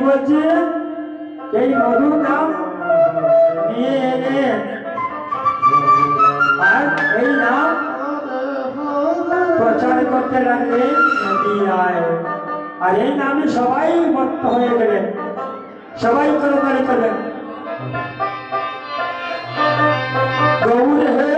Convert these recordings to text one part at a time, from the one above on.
বলছে? এই মধুর নাম নিয়ে আর এই নাম প্রচার করতে নদীয়ায় আর এই নামে সবাই মত্ত হয়ে গেলেন সবাই করতালি করলেন গৌর হে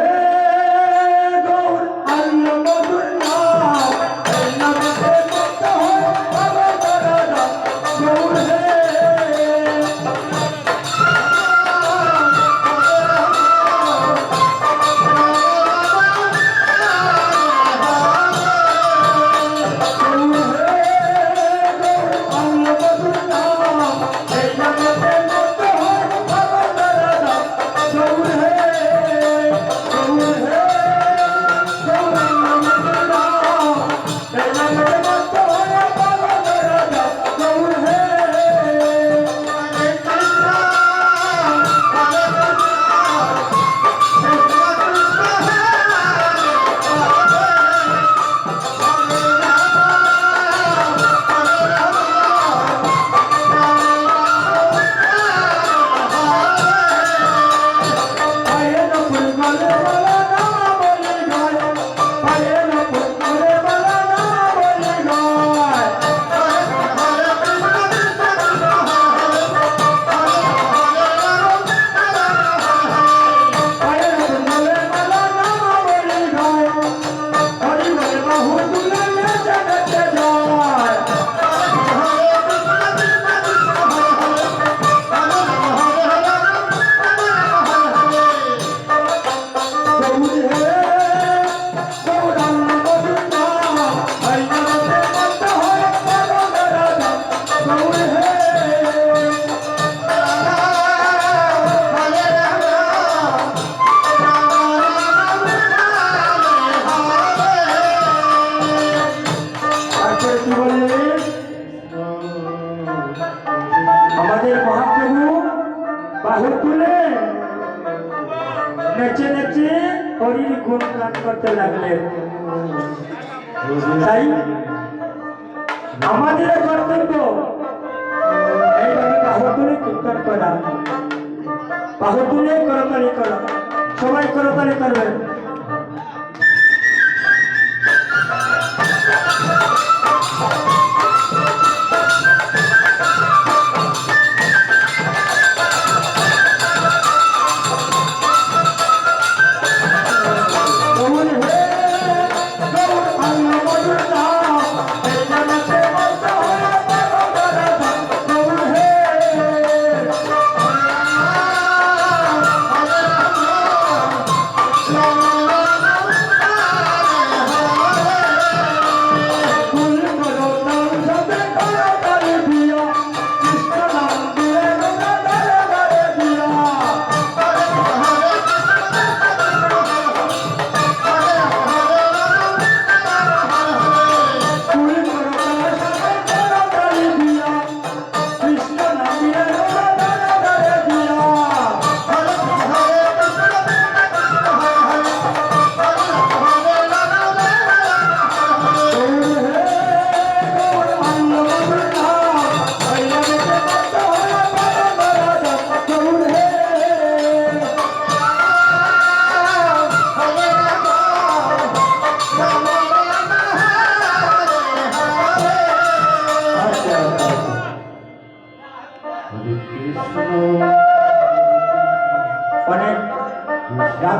তুলে। নেচে নেচে হরির গুণগান করতে লাগলেন তাই আমাদের কর্তব্য করা। বাহু করতালি করা। সবাই করতালি করবেন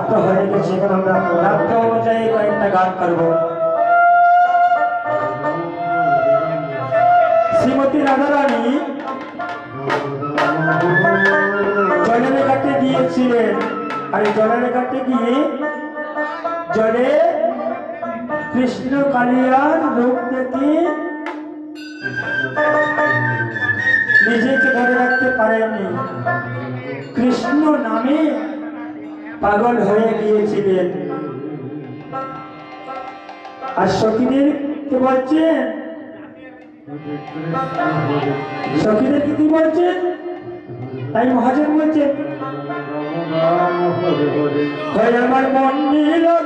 রাত্র হয়ে গেছে এখন আমরা রাত্র অনুযায়ী কয়েকটা গান করব। শ্রীমতী রাধারানী জলের ঘাটে গিয়েছিলেন। আর এই জলের ঘাটে গিয়ে জলে কৃষ্ণ কালিয়ার রূপ দেখে নিজেকে ধরে রাখতে পারেননি। কৃষ্ণ নামে পাগল হয়ে গিয়েছিলেন। আর সখীদের কে বলছেন? সখীদের কি কি বলছেন? তাই মহাজন বলছেন আমার মন নিয়ে গো